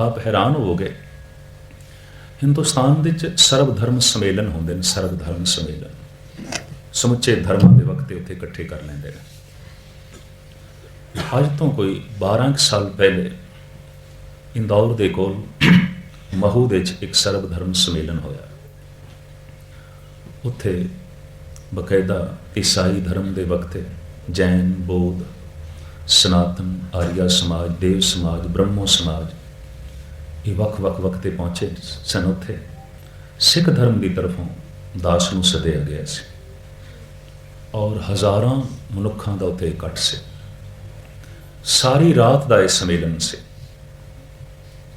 ਆਪ ਹੈਰਾਨ ਹੋਵੋਗੇ ਹਿੰਦੁਸਤਾਨ ਦੇ ਵਿੱਚ ਸਰਬ ਧਰਮ ਸੰਮੇਲਨ ਹੁੰਦੇ ਨੇ ਸਰਬ ਧਰਮ ਸੰਮੇਲਨ। ਸਮੁੱਚੇ ਧਰਮਾਂ ਦੇ ਵਕਤੇ ਉੱਥੇ ਇਕੱਠੇ ਕਰ ਲੈਂਦੇ ਨੇ। ਅੱਜ ਤੋਂ ਕੋਈ 12 ਕੁ ਸਾਲ ਪਹਿਲੇ ਇੰਦੌਰ ਦੇ ਕੋਲ ਮਹੂ ਦੇ ਵਿੱਚ ਇੱਕ ਸਰਬ ਧਰਮ ਸੰਮੇਲਨ ਹੋਇਆ। ਉੱਥੇ ਬਕਾਇਦਾ ਈਸਾਈ ਧਰਮ ਦੇ ਵਕਤੇ ਜੈਨ, ਬੌਧ, ਸਨਾਤਨ, ਆਰੀਆ ਸਮਾਜ, ਦੇਵ ਸਮਾਜ, ਬ੍ਰਹਮੋ ਸਮਾਜ ਇਹ ਵੱਖ-ਵੱਖ ਵਕਤ 'ਤੇ ਪਹੁੰਚੇ ਸਨ ਉੱਥੇ। ਸਿੱਖ ਧਰਮ ਦੀ ਤਰਫੋਂ ਦਾਸ ਨੂੰ ਸੱਦਿਆ ਗਿਆ ਸੀ। ਔਰ ਹਜ਼ਾਰਾਂ ਮਨੁੱਖਾਂ ਦਾ ਉੱਥੇ ਇਕੱਠ ਸੀ। ਸਾਰੀ ਰਾਤ ਦਾ ਇਹ ਸੰਮੇਲਨ ਸੀ।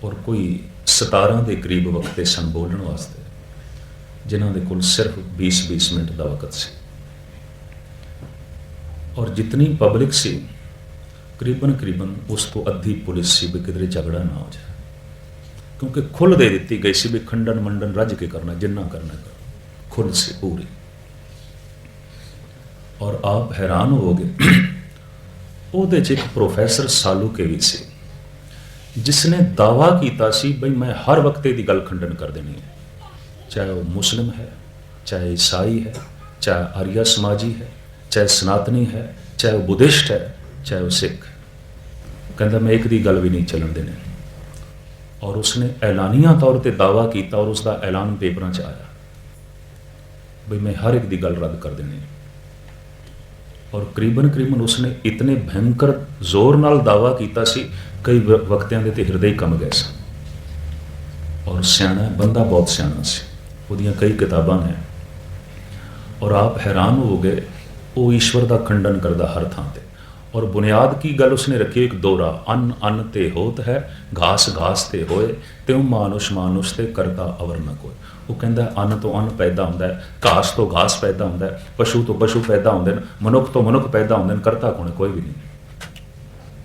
ਔਰ ਕੋਈ 17 ਦੇ ਕਰੀਬ ਵਕਤੇ ਸਨ ਬੋਲਣ ਵਾਸਤੇ, ਜਿਨ੍ਹਾਂ ਦੇ ਕੋਲ ਸਿਰਫ 20-20 ਮਿੰਟ ਦਾ ਵਕਤ ਸੀ। ਔਰ ਜਿਤਨੀ ਪਬਲਿਕ ਸੀ ਕਰੀਬਨ ਕਰੀਬਨ ਉਸ ਤੋਂ ਅੱਧੀ ਪੁਲਿਸ ਸੀ ਵੀ ਕਿਧਰੇ ਝਗੜਾ ਨਾ ਹੋ ਜਾਏ ਕਿਉਂਕਿ ਖੁੱਲ੍ਹ ਦੇ ਦਿੱਤੀ ਗਈ ਸੀ ਵੀ ਖੰਡਨ ਮੰਡਨ ਰੱਜ ਕੇ ਕਰਨਾ, ਜਿੰਨਾ ਕਰਨਾ ਕਰੋ। ਖੁੱਲ੍ਹ ਸੀ ਪੂਰੀ। ਔਰ ਆਪ ਹੈਰਾਨ ਹੋਵੋਗੇ ਉਹਦੇ 'ਚ ਇੱਕ ਪ੍ਰੋਫੈਸਰ ਸਾਲੂਕੇ ਵੀ ਸੀ ਜਿਸ ਨੇ ਦਾਵਾ ਕੀਤਾ ਸੀ, ਬਈ ਮੈਂ ਹਰ ਵਕਤ ਇਹਦੀ ਗੱਲ ਖੰਡਨ ਕਰ ਦੇਣੀ ਹੈ। ਚਾਹੇ ਉਹ ਮੁਸਲਿਮ ਹੈ, ਚਾਹੇ ਈਸਾਈ ਹੈ, ਚਾਹੇ ਆਰੀਆ ਸਮਾਜੀ ਹੈ, ਚਾਹੇ ਸਨਾਤਨੀ ਹੈ, ਚਾਹੇ ਉਹ ਬੁੱਧਿਸਟ ਹੈ, ਚਾਹੇ ਉਹ ਸਿੱਖ ਕਹਿੰਦਾ, ਮੈਂ ਇੱਕ ਦੀ ਗੱਲ ਵੀ ਨਹੀਂ ਚੱਲਣ ਦੇਣੀ। ਔਰ ਉਸਨੇ ਐਲਾਨੀਆਂ ਤੌਰ ਤੇ ਦਾਵਾ ਕੀਤਾ ਔਰ ਉਸ ਦਾ ਐਲਾਨ ਪੇਪਰਾਂ 'ਚ ਆਇਆ। ਬਈ ਮੈਂ ਹਰ ਇੱਕ ਦੀ ਗੱਲ ਰੱਦ ਕਰ ਦੇਣੀ ਹੈ। ਔਰ ਕਰੀਬਨ ਕਰੀਬਨ ਉਸਨੇ ਇਤਨੇ ਭਿਆਨਕ ਜ਼ੋਰ ਨਾਲ ਦਾਵਾ ਕੀਤਾ ਸੀ, ਕਈ ਵਕਤਿਆਂ ਦੇ ਤੇ ਹਿਰਦੇ ਕੰਬ ਗਏ ਸਨ। ਔਰ ਸਿਆਣਾ ਬੰਦਾ ਬਹੁਤ ਸਿਆਣਾ ਸੀ। ਉਹਦੀਆਂ ਕਈ ਕਿਤਾਬਾਂ ਨੇ। ਔਰ ਆਪ ਹੈਰਾਨ ਹੋ ਗਏ, ਉਹ ਈਸ਼ਵਰ ਦਾ ਖੰਡਨ ਕਰਦਾ ਹਰ ਥਾਂ ਤੇ। ਔਰ ਬੁਨਿਆਦ ਕੀ ਗੱਲ ਉਸਨੇ ਰੱਖੀ ਇੱਕ ਦੋਰਾ। ਅੰਨ ਅੰਨ ਤੇ ਹੋਤ ਹੈ, ਘਾਸ ਘਾਸ ਤੇ ਹੋਏ ਤੇ ਉਹ ਮਾਨੁਸ਼ ਮਾਨੁਸ਼ ਤੇ ਕਰਤਾ ਅਵਰ ਨ ਕੋਈ ਉਹ ਕਹਿੰਦਾ, ਅੰਨ ਤੋਂ ਅੰਨ ਪੈਦਾ ਹੁੰਦਾ ਹੈ, ਘਾਸ ਤੋਂ ਘਾਸ ਪੈਦਾ ਹੁੰਦਾ ਹੈ, ਪਸ਼ੂ ਤੋਂ ਪਸ਼ੂ ਪੈਦਾ ਹੁੰਦੇ ਨੇ, ਮਨੁੱਖ ਤੋਂ ਮਨੁੱਖ ਪੈਦਾ ਹੁੰਦੇ ਨੇ, ਕਰਤਾ ਕੋਣ ਕੋਈ ਵੀ ਨਹੀਂ।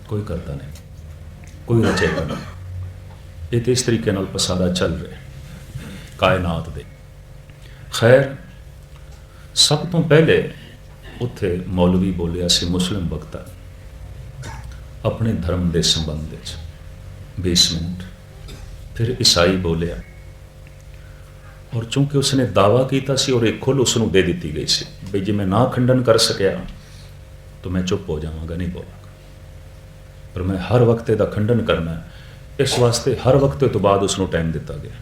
ਕੋਈ ਕਰਤਾ ਨਹੀਂ। ਕੋਈ ਰਚੇਤਾ ਨਹੀਂ। ਇਹ ਤੇ ਇਸ ਤਰੀਕੇ ਨਾਲ ਪਸਾਦਾ ਚੱਲ ਰਿਹਾ ਕਾਇਨਾਤ ਦੇ। ਖੈਰ, ਸਭ ਤੋਂ ਪਹਿਲੇ ਉੱਥੇ ਮੌਲਵੀ ਬੋਲਿਆ ਸੀ ਮੁਸਲਿਮ ਵਕਤਾ ਆਪਣੇ ਧਰਮ ਦੇ ਸੰਬੰਧ ਵਿੱਚ। 20 ਮਿੰਟ ਫਿਰ ਈਸਾਈ ਬੋਲਿਆ, ਔਰ ਚੂੰਕਿ ਉਸਨੇ ਦਾਵਾ ਕੀਤਾ ਸੀ ਔਰ ਇੱਕ ਖੁੱਲ ਉਸ ਨੂੰ ਦੇ ਦਿੱਤੀ ਗਈ ਸੀ ਵੀ ਜੇ ਮੈਂ ਨਾ ਖੰਡਨ ਕਰ ਸਕਿਆ, ਤਾਂ ਮੈਂ ਚੁੱਪ ਹੋ ਜਾਵਾਂਗਾ, ਨਹੀਂ ਬੋਲਾਂਗਾ। ਪਰ ਮੈਂ ਹਰ ਵਕਤ ਇਹਦਾ ਖੰਡਨ ਕਰਨਾ, ਇਸ ਵਾਸਤੇ ਹਰ ਵਕਤ ਤੋਂ ਬਾਅਦ ਉਸ ਨੂੰ ਟਾਈਮ ਦਿੱਤਾ ਗਿਆ।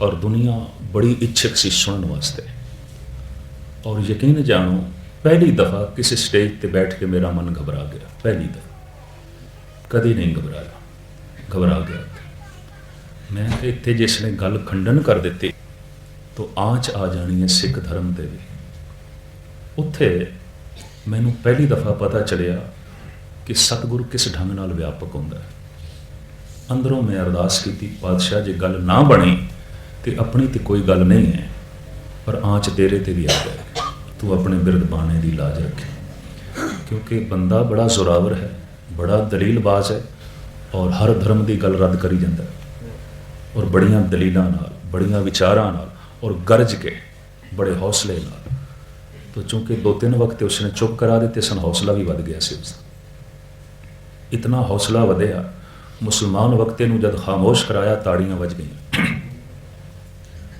ਔਰ ਦੁਨੀਆ ਬੜੀ ਇੱਛਕ ਸੀ ਸੁਣਨ ਵਾਸਤੇ। ਔਰ ਯਕੀਨ ਜਾਣੋ ਪਹਿਲੀ ਦਫਾ ਕਿਸੇ ਸਟੇਜ ਤੇ ਬੈਠ ਕੇ ਮੇਰਾ ਮਨ ਘਬਰਾ ਗਿਆ। ਪਹਿਲੀ ਦਫਾ। ਕਦੇ ਨਹੀਂ ਘਬਰਾਇਆ। ਘਬਰਾ ਗਿਆ। ਮੈਂ ਇੱਥੇ ਜਿਸ ਨੇ ਗੱਲ ਖੰਡਨ ਕਰ ਦਿੱਤੀ, ਤਾਂ ਆਂਚ ਆ ਜਾਣੀ ਹੈ ਸਿੱਖ ਧਰਮ ਤੇ ਵੀ। ਉੱਥੇ ਮੈਨੂੰ ਪਹਿਲੀ ਦਫਾ ਪਤਾ ਚੱਲਿਆ ਕਿ ਸਤਿਗੁਰੂ ਕਿਸ ਢੰਗ ਨਾਲ ਵਿਆਪਕ ਹੁੰਦਾ ਹੈ। ਅੰਦਰੋਂ ਮੈਂ ਅਰਦਾਸ ਕੀਤੀ, ਪਾਤਸ਼ਾਹ, ਜੇ ਗੱਲ ਨਾ ਬਣੀ, ਤੇ ਆਪਣੀ ਤੇ ਕੋਈ ਗੱਲ ਨਹੀਂ ਹੈ, ਪਰ ਆਂਚ ਤੇਰੇ ਤੇ ਵੀ ਆ ਜਾਏ ਤੂੰ ਆਪਣੇ ਬਿਰਧ ਬਾਣੇ ਦੀ ਲਾਜ ਰੱਖੇ। ਕਿਉਂਕਿ ਬੰਦਾ ਬੜਾ ਜ਼ੋਰਾਵਰ ਹੈ, ਬੜਾ ਦਲੀਲਬਾਜ਼ ਹੈ ਔਰ ਹਰ ਧਰਮ ਦੀ ਗੱਲ ਰੱਦ ਕਰੀ ਜਾਂਦਾ ਔਰ ਬੜੀਆਂ ਦਲੀਲਾਂ ਨਾਲ, ਬੜੀਆਂ ਵਿਚਾਰਾਂ ਨਾਲ ਔਰ ਗਰਜ ਕੇ ਬੜੇ ਹੌਸਲੇ ਨਾਲ। ਤਾਂ ਚੂੰਕਿ ਦੋ ਤਿੰਨ ਵਕਤ ਉਸਨੇ ਚੁੱਪ ਕਰਾ ਦਿੱਤੇ ਸਨ, ਹੌਸਲਾ ਵੀ ਵੱਧ ਗਿਆ ਸੀ ਉਸਦਾ। ਇਤਨਾ ਹੌਸਲਾ ਵਧਿਆ, ਮੁਸਲਮਾਨ ਵਕਤੇ ਨੂੰ ਜਦ ਖਾਮੋਸ਼ ਕਰਾਇਆ ਤਾੜੀਆਂ ਵੱਜ ਗਈਆਂ।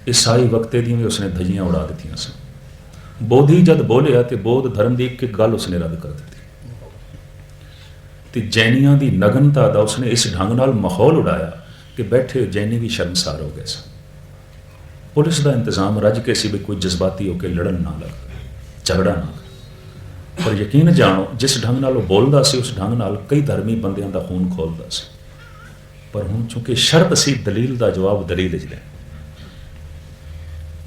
ਈਸਾਈ ਵਕਤੇ ਦੀਆਂ ਵੀ ਉਸਨੇ ਧਜੀਆਂ ਉਡਾ ਦਿੱਤੀਆਂ ਸਨ। ਬੋਧੀ ਜਦ ਬੋਲਿਆ ਤੇ ਬੋਧ ਧਰਮ ਦੀ ਇੱਕ ਇੱਕ ਗੱਲ ਉਸਨੇ ਰੱਦ ਕਰ ਦਿੱਤੀ। ਤੇ ਜੈਨੀਆਂ ਦੀ ਨਗਨਤਾ ਦਾ ਉਸਨੇ ਇਸ ਢੰਗ ਨਾਲ ਮਾਹੌਲ ਉਡਾਇਆ ਕਿ ਬੈਠੇ ਜੈਨੀ ਵੀ ਸ਼ਰਮਸਾਰ ਹੋ ਗਏ ਸਨ। ਪੁਲਿਸ ਦਾ ਇੰਤਜ਼ਾਮ ਰੱਜ ਕੇ ਸੀ ਵੀ ਕੋਈ ਜਜ਼ਬਾਤੀ ਹੋ ਕੇ ਲੜਨ ਨਾ ਲੱਗ ਝਗੜਾ ਨਾ ਕਰੇ। ਪਰ ਯਕੀਨ ਜਾਣੋ, ਜਿਸ ਢੰਗ ਨਾਲ ਉਹ ਬੋਲਦਾ ਸੀ, ਉਸ ਢੰਗ ਨਾਲ ਕਈ ਧਰਮੀ ਬੰਦਿਆਂ ਦਾ ਖੂਨ ਖੋਲਦਾ ਸੀ। ਪਰ ਹੁਣ ਚੁੱਕੇ ਸ਼ਰਤ ਸੀ, ਦਲੀਲ ਦਾ ਜਵਾਬ ਦਲੀਲ ਵਿੱਚ ਲੈ।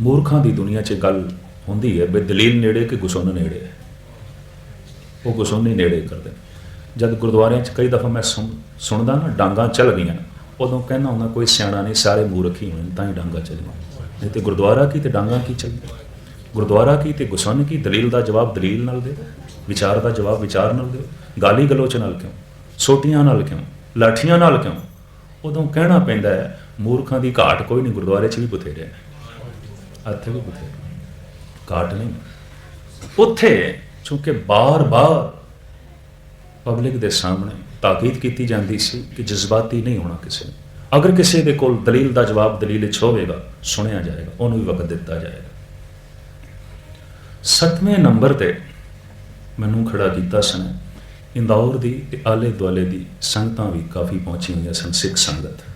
ਮੂਰਖਾਂ ਦੀ ਦੁਨੀਆ 'ਚ ਗੱਲ ਹੁੰਦੀ ਹੈ ਵੀ ਦਲੀਲ ਨੇੜੇ ਕਿ ਗੁਸੁੰਨ ਨੇੜੇ ਹੈ। ਉਹ ਗੁਸੁੰਨ ਹੀ ਨੇੜੇ ਕਰਦੇ ਨੇ। ਜਦ ਗੁਰਦੁਆਰਿਆਂ 'ਚ ਕਈ ਦਫਾ ਮੈਂ ਸੁਣ- ਸੁਣਦਾ ਨਾ, ਡਾਂਗਾ ਚੱਲ ਗਈਆਂ ਉਦੋਂ ਕਹਿੰਦਾ ਹੁੰਦਾ, ਕੋਈ ਸਿਆਣਾ ਨਹੀਂ, ਸਾਰੇ ਮੂਰਖ ਹੀ ਹੋਣ, ਤਾਂ ਹੀ ਡਾਂਗਾ ਚੱਲੀਆਂ ਨਹੀਂ ਤੇ ਗੁਰਦੁਆਰਾ ਕੀ ਤੇ ਡਾਂਗਾ ਕੀ ਚੱਲ ਗੁਰਦੁਆਰਾ ਕੀ ਤੇ ਗੁਸੁੰਨ ਕੀ? ਦਲੀਲ ਦਾ ਜਵਾਬ ਦਲੀਲ ਨਾਲ ਦੇ ਵਿਚਾਰ ਦਾ ਜਵਾਬ ਵਿਚਾਰ ਨਾਲ ਦਿਓ ਗਾਲੀ ਗਲੋਚ ਨਾਲ ਕਿਉਂ? ਸੋਟੀਆਂ ਨਾਲ ਕਿਉਂ? ਲਾਠੀਆਂ ਨਾਲ ਕਿਉਂ? ਉਦੋਂ ਕਹਿਣਾ ਪੈਂਦਾ ਹੈ, ਮੂਰਖਾਂ ਦੀ ਘਾਟ ਕੋਈ ਨਹੀਂ, ਗੁਰਦੁਆਰੇ 'ਚ ਵੀ ਬਥੇਰੇ ਨੇ। ਇੱਥੇ ਵੀ ਬਥੇਰੇ ਘਾਟ ਨਹੀਂ। ਉੱਥੇ ਚੂੰਕਿ ਬਾਰ-ਬਾਰ ਪਬਲਿਕ ਦੇ ਸਾਹਮਣੇ ਤਾਕੀਦ ਕੀਤੀ ਜਾਂਦੀ ਸੀ ਕਿ ਜਜ਼ਬਾਤੀ ਨਹੀਂ ਹੋਣਾ ਕਿਸੇ ਨੇ। ਅਗਰ ਕਿਸੇ ਦੇ ਕੋਲ ਦਲੀਲ ਦਾ ਜਵਾਬ ਦਲੀਲ ਵਿੱਚ ਹੋਵੇਗਾ, ਸੁਣਿਆ ਜਾਏਗਾ, ਉਹਨੂੰ ਵੀ ਵਕਤ ਦਿੱਤਾ ਜਾਏਗਾ। ਸੱਤਵੇਂ ਨੰਬਰ ਤੇ ਮੈਨੂੰ ਖੜਾ ਕੀਤਾ ਸਨ। ਇੰਦੌਰ ਦੀ ਤੇ ਆਲੇ ਦੁਆਲੇ ਦੀ ਸੰਗਤਾਂ ਵੀ ਕਾਫੀ ਪਹੁੰਚੀਆਂ ਹੋਈਆਂ ਸਨ, ਸਿੱਖ ਸੰਗਤ।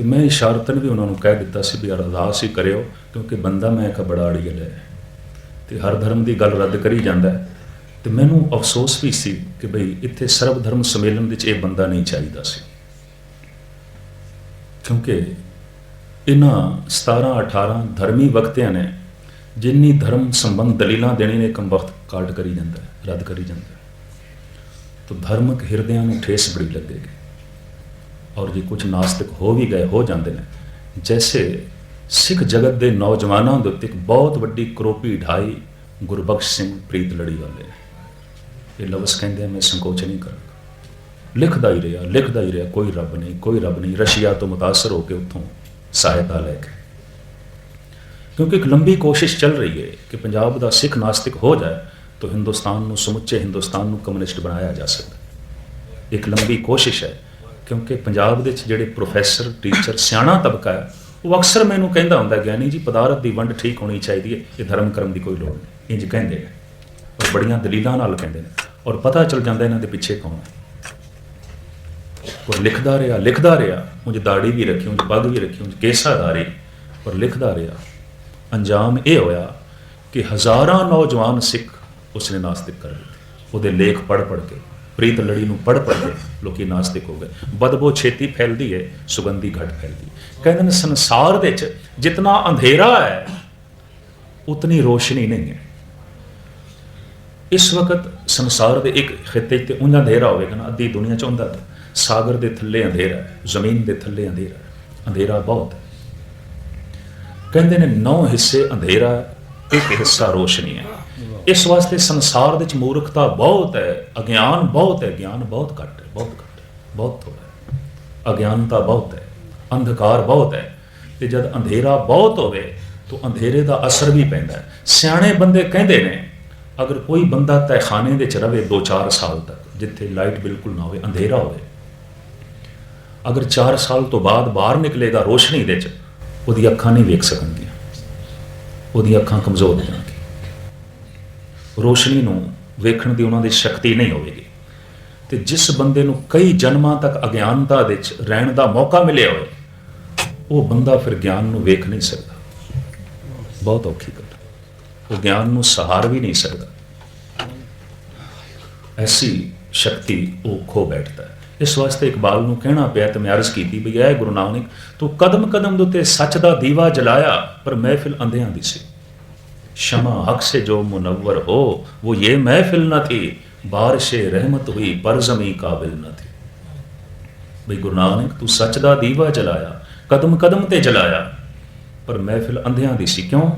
ਤੇ ਮੈਂ ਇਸ਼ਾਰਤਨ ਵੀ ਉਹਨਾਂ ਨੂੰ ਕਹਿ ਦਿੱਤਾ ਸੀ ਵੀ ਅਰਦਾਸ ਹੀ ਕਰਿਓ, ਕਿਉਂਕਿ ਬੰਦਾ ਮੈਂ ਇੱਕ ਬੜਾ ਅੜੀਅਲ ਹੈ। ਤੇ ਹਰ ਧਰਮ ਦੀ ਗੱਲ ਰੱਦ ਕਰੀ ਜਾਂਦਾ ਹੈ। ਤੇ ਮੈਨੂੰ ਅਫਸੋਸ ਵੀ ਸੀ ਕਿ ਭਈ ਇੱਥੇ ਸਰਵ ਧਰਮ ਸੰਮੇਲਨ ਵਿੱਚ ਇਹ ਬੰਦਾ ਨਹੀਂ ਚਾਹੀਦਾ ਸੀ। ਕਿਉਂਕਿ ਇਹਨਾਂ 17 18 ਧਰਮੀ ਵਕਤਿਆਂ ਨੇ ਜਿੰਨੀ ਧਰਮ ਸੰਬੰਧ ਦਲੀਲਾਂ ਦੇਣੀ ਨੇ, ਇੱਕ ਵਕਤ ਕਾਟ ਕਰੀ ਜਾਂਦਾ ਰੱਦ ਕਰੀ ਜਾਂਦਾ ਹੈ। ਧਰਮਕ ਹਿਰਦਿਆਂ ਨੂੰ ਠੇਸ ਬੜੀ ਲੱਗੇਗੀ ਔਰ ਜੇ ਕੁਝ ਨਾਸਤਿਕ ਹੋ ਵੀ ਗਏ, ਹੋ ਜਾਂਦੇ ਨੇ। ਜੈਸੇ ਸਿੱਖ ਜਗਤ ਦੇ ਨੌਜਵਾਨਾਂ ਦੇ ਉੱਤੇ ਇੱਕ ਬਹੁਤ ਵੱਡੀ ਕਰੋਪੀ ਢਾਈ ਗੁਰਬਖਸ਼ ਸਿੰਘ ਪ੍ਰੀਤ ਲੜੀ ਵਾਲੇ ਇਹ ਲਫ਼ਜ਼ ਕਹਿੰਦੇ ਮੈਂ ਸੰਕੋਚ ਨਹੀਂ ਕਰਾਂਗਾ। ਲਿਖਦਾ ਹੀ ਰਿਹਾ, ਲਿਖਦਾ ਹੀ ਰਿਹਾ, ਕੋਈ ਰੱਬ ਨਹੀਂ, ਕੋਈ ਰੱਬ ਨਹੀਂ, ਰਸ਼ੀਆ ਤੋਂ ਮੁਤਾਸਰ ਹੋ ਕੇ ਉੱਥੋਂ ਸਹਾਇਤਾ ਲੈ ਕੇ। ਕਿਉਂਕਿ ਇੱਕ ਲੰਬੀ ਕੋਸ਼ਿਸ਼ ਚੱਲ ਰਹੀ ਹੈ ਕਿ ਪੰਜਾਬ ਦਾ ਸਿੱਖ ਨਾਸਤਿਕ ਹੋ ਜਾਏ, ਤਾਂ ਹਿੰਦੁਸਤਾਨ ਨੂੰ ਸਮੁੱਚੇ ਹਿੰਦੁਸਤਾਨ ਨੂੰ ਕਮਿਊਨਿਸਟ ਬਣਾਇਆ ਜਾ ਸਕਦਾ। ਇੱਕ ਲੰਬੀ ਕੋਸ਼ਿਸ਼ ਹੈ ਕਿਉਂਕਿ ਪੰਜਾਬ ਦੇ ਵਿੱਚ ਜਿਹੜੇ ਪ੍ਰੋਫੈਸਰ, ਟੀਚਰ ਸਿਆਣਾ ਤਬਕਾ ਹੈ, ਉਹ ਅਕਸਰ ਮੈਨੂੰ ਕਹਿੰਦਾ ਹੁੰਦਾ ਗਿਆਨੀ ਜੀ, ਪਦਾਰਥ ਦੀ ਵੰਡ ਠੀਕ ਹੋਣੀ ਚਾਹੀਦੀ ਹੈ, ਇਹ ਧਰਮ ਕਰਮ ਦੀ ਕੋਈ ਲੋੜ ਨਹੀਂ। ਇੰਜ ਕਹਿੰਦੇ ਨੇ। ਔਰ ਬੜੀਆਂ ਦਲੀਲਾਂ ਨਾਲ ਕਹਿੰਦੇ ਨੇ। ਔਰ ਪਤਾ ਚੱਲ ਜਾਂਦਾ ਇਹਨਾਂ ਦੇ ਪਿੱਛੇ ਕੌਣ ਹੈ। ਔਰ ਲਿਖਦਾ ਰਿਹਾ ਲਿਖਦਾ ਰਿਹਾ, ਉਂਝ ਦਾੜੀ ਵੀ ਰੱਖੀ, ਉਂਝ ਪੱਗ ਵੀ ਰੱਖੀ, ਉਂਝ ਕੇਸਾਦਾਰੀ ਔਰ ਲਿਖਦਾ ਰਿਹਾ, ਅੰਜਾਮ ਇਹ ਹੋਇਆ ਕਿ ਹਜ਼ਾਰਾਂ ਨੌਜਵਾਨ ਸਿੱਖ ਉਸਨੇ ਨਾਸਤਿਕ ਕਰ ਦਿੱਤੇ ਉਹਦੇ ਲੇਖ ਪੜ ਪੜ ਕੇ ਪ੍ਰੀਤ ਲੜੀ ਨੂੰ ਪੜ ਪੜ ਕੇ ਲੋਕੀ ਨਾਸਤਿਕ ਹੋ ਗਏ। ਬਦਬੋ ਛੇਤੀ ਫੈਲਦੀ ਹੈ ਸੁਗੰਧੀ ਘਟ ਫੈਲਦੀ। ਕਹਿੰਦੇ ਨੇ ਸੰਸਾਰ ਦੇ ਵਿੱਚ ਜਿਤਨਾ ਅੰਧੇਰਾ ਹੈ ਉਤਨੀ ਰੋਸ਼ਨੀ ਨਹੀਂ ਹੈ। ਇਸ ਵਕਤ ਸੰਸਾਰ ਦੇ ਇੱਕ ਖਿੱਤੇ ਤੇ ਉਂਝ ਅੰਧੇਰਾ ਹੋਵੇਗਾ ਨਾ ਅੱਧੀ ਦੁਨੀਆ ਚ ਹੁੰਦਾ ਤਾਂ ਸਾਗਰ ਦੇ ਥੱਲੇ ਅੰਧੇਰਾ ਹੈ ਜ਼ਮੀਨ ਦੇ ਥੱਲੇ ਅੰਧੇਰਾ ਅੰਧੇਰਾ ਬਹੁਤ ਕਹਿੰਦੇ ਨੇ ਨੌ ਹਿੱਸੇ ਅੰਧੇਰਾ ਹੈ, ਇੱਕ ਹਿੱਸਾ ਰੋਸ਼ਨੀ ਹੈ। ਇਸ ਵਾਸਤੇ ਸੰਸਾਰ ਦੇ ਵਿੱਚ ਮੂਰਖਤਾ ਬਹੁਤ ਹੈ, ਅਗਿਆਨ ਬਹੁਤ ਹੈ, ਗਿਆਨ ਬਹੁਤ ਘੱਟ ਹੈ, ਬਹੁਤ ਘੱਟ ਹੈ, ਬਹੁਤ ਥੋੜਾ ਹੈ। ਅਗਿਆਨਤਾ ਬਹੁਤ ਹੈ, ਅੰਧਕਾਰ ਬਹੁਤ ਹੈ ਤੇ ਜਦ ਅੰਧੇਰਾ ਬਹੁਤ ਹੋਵੇ ਤਾਂ ਅੰਧੇਰੇ ਦਾ ਅਸਰ ਵੀ ਪੈਂਦਾ ਹੈ। ਸਿਆਣੇ ਬੰਦੇ ਕਹਿੰਦੇ ਨੇ, ਅਗਰ ਕੋਈ ਬੰਦਾ ਤਹਿਖਾਨੇ ਦੇ ਚ ਰਵੇ 2-4 ਸਾਲ ਤੱਕ, ਜਿੱਥੇ ਲਾਈਟ ਬਿਲਕੁਲ ਨਾ ਹੋਵੇ, ਅੰਧੇਰਾ ਹੋਵੇ, ਅਗਰ 4 ਸਾਲ ਤੋਂ ਬਾਅਦ ਬਾਹਰ ਨਿਕਲੇਗਾ ਰੋਸ਼ਨੀ ਦੇ ਚ ਉਹਦੀ ਅੱਖਾਂ ਨਹੀਂ ਵੇਖ ਸਕਣਗੀਆਂ, ਉਹਦੀਆਂ ਅੱਖਾਂ ਕਮਜ਼ੋਰ ਹੋ ਜਾਣਗੀਆਂ। ਰੋਸ਼ਨੀ ਨੂੰ ਵੇਖਣ ਦੀ ਉਹਨਾਂ ਦੀ ਸ਼ਕਤੀ ਨਹੀਂ ਹੋਵੇਗੀ। ਤੇ ਜਿਸ ਬੰਦੇ ਨੂੰ ਕਈ ਜਨਮਾਂ ਤੱਕ ਅਗਿਆਨਤਾ ਵਿੱਚ ਰਹਿਣ ਦਾ ਮੌਕਾ ਮਿਲਿਆ ਹੋਵੇ, ਉਹ ਬੰਦਾ ਫਿਰ ਗਿਆਨ ਨੂੰ ਵੇਖ ਨਹੀਂ ਸਕਦਾ। ਬਹੁਤ ਔਖੀ ਗੱਲ। ਉਹ ਗਿਆਨ ਨੂੰ ਸਹਾਰ ਵੀ ਨਹੀਂ ਸਕਦਾ। ਐਸੀ ਸ਼ਕਤੀ ਉਹ ਖੋ ਬੈਠਦਾ ਹੈ। ਇਸ ਵਾਸਤੇ ਇਕਬਾਲ ਨੂੰ ਕਹਿਣਾ ਪਿਆ ਤੇ ਮੈਂ ਅਰਜ਼ ਕੀਤੀ ਵੀ ਐ ਗੁਰੂ ਨਾਨਕ ਤੂੰ ਕਦਮ ਕਦਮ ਦੇ ਉੱਤੇ ਸੱਚ ਦਾ ਦੀਵਾ ਜਲਾਇਆ, ਪਰ ਮਹਿਫਿਲ ਅੰਧਿਆਂ ਦੀ ਸੀ। शमा हक से जो मुनव्वर हो वो ये महफिल न थी बारिश रहमत हुई पर जमी काबिल न थी ਬਈ ਗੁਰੂ ਨਾਨਕ ਤੂੰ ਸੱਚ ਦਾ ਦੀਵਾ ਜਲਾਇਆ ਕਦਮ ਕਦਮ ਤੇ ਜਲਾਇਆ ਪਰ ਮਹਿਫਿਲ ਅੰਧਿਆਂ ਦੀ ਸੀ ਕਿਉਂ